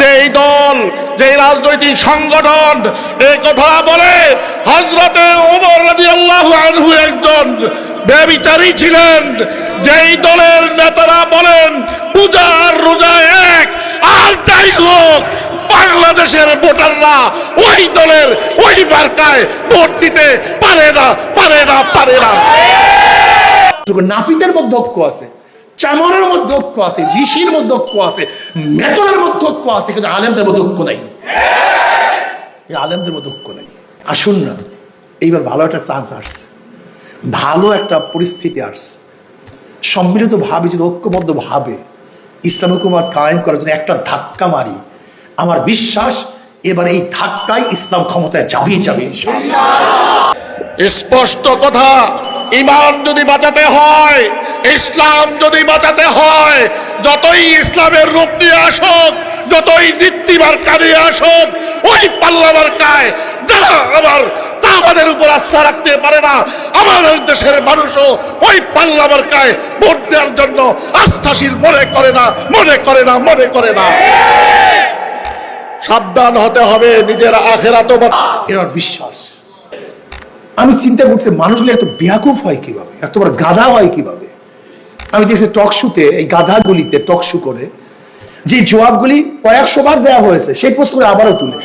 যেই দল, যেই রাজনৈতিক সংগঠন, এই কথা বলে হজরতে ওমর রাদিয়াল্লাহু আনহু একজন ব্যবিচারী ছিলেন। যেই দলের নেতারা বলেন পূজা আর রোজা এক, আর যাই হোক, বাংলাদেশের ভোটাররা ওই দলের ওই মার্কায় ভোট দিতে পারে না পারে না পারে না। নাপিতের মধ্যে ঐক্য আছে। চামরের মধ্যে ঐক্য আছে, ঋষির মধ্যে ঐক্য আছে মেতনের মধ্যে ঐক্য আছে, কিন্তু আলেমদের মধ্যে ঐক্য নাই। এই আলেমদের মধ্যে ঐক্য নাই। আসুন না, এইবার ভালো একটা চান্স আসছে। ভালো একটা পরিস্থিতি আসছে। সম্মিলিত ভাবে, যদি ঐক্যবদ্ধ ভাবে ইসলাম হুকুমাত কায়েম করার জন্য একটা ধাক্কা মারি, আমার বিশ্বাস এবার এই ধাক্কায় ইসলাম ক্ষমতায় যাবেই যাবে স্পষ্ট কথা। ইমান যদি বাঁচাতে হয়, ইসলাম যদি বাঁচাতে হয়, যতই ইসলামের রূপ নিয়ে আসুক, যতই নীতিবার কানিয়ে আসুক, ওই পাল্লাবার কায় যারা আমার আমাদের উপর আস্থা রাখতে পারে না, আমাদের দেশের মানুষও ওই পাল্লাবার কায় ভোট দেওয়ার জন্য আস্থাশীল মনে করে না, মনে করে না, মনে করে না। সাবধান হতে হবে, নিজের আখেরাতো বিশ্বাস। আমি চিন্তা করছি মানুষগুলো এত বেয়াকুফ হয় কীভাবে? এত বড় গাধা হয় কীভাবে? আমি দেখছি টক শুতে এই গাধাগুলিতে টক শু করে, যে জবাবগুলি কয়েকশো বার দেওয়া হয়েছে, সেই প্রশ্ন করে আবারও তুলে।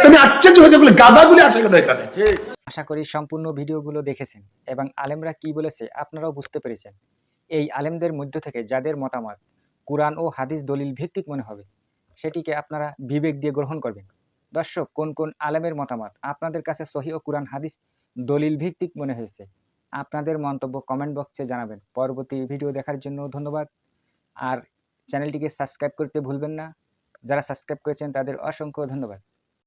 তো আমি আশ্চর্য হয়েছে এগুলো গাধাগুলি আছে কেন এখানে? আশা করি সম্পূর্ণ ভিডিওগুলো দেখেছেন, এবং আলেমরা কি বলেছে আপনারাও বুঝতে পেরেছেন। এই আলেমদের মধ্য থেকে যাদের মতামত কোরআন ও হাদিস দলিল ভিত্তিক মনে হবে, সেটিকে আপনারা বিবেক দিয়ে গ্রহণ করবেন। দর্শক, কোন কোন আলেমের মতামত আপনাদের কাছে সহি ও কোরআন হাদিস দলিল ভিত্তিক মনে হয়েছে। আপনাদের মন্তব্য কমেন্ট বক্সে জানাবেন। পরবর্তী ভিডিও দেখার জন্য ধন্যবাদ। আর চ্যানেলটিকে সাবস্ক্রাইব করতে ভুলবেন না। যারা সাবস্ক্রাইব করেছেন তাদের অসংখ্য ধন্যবাদ।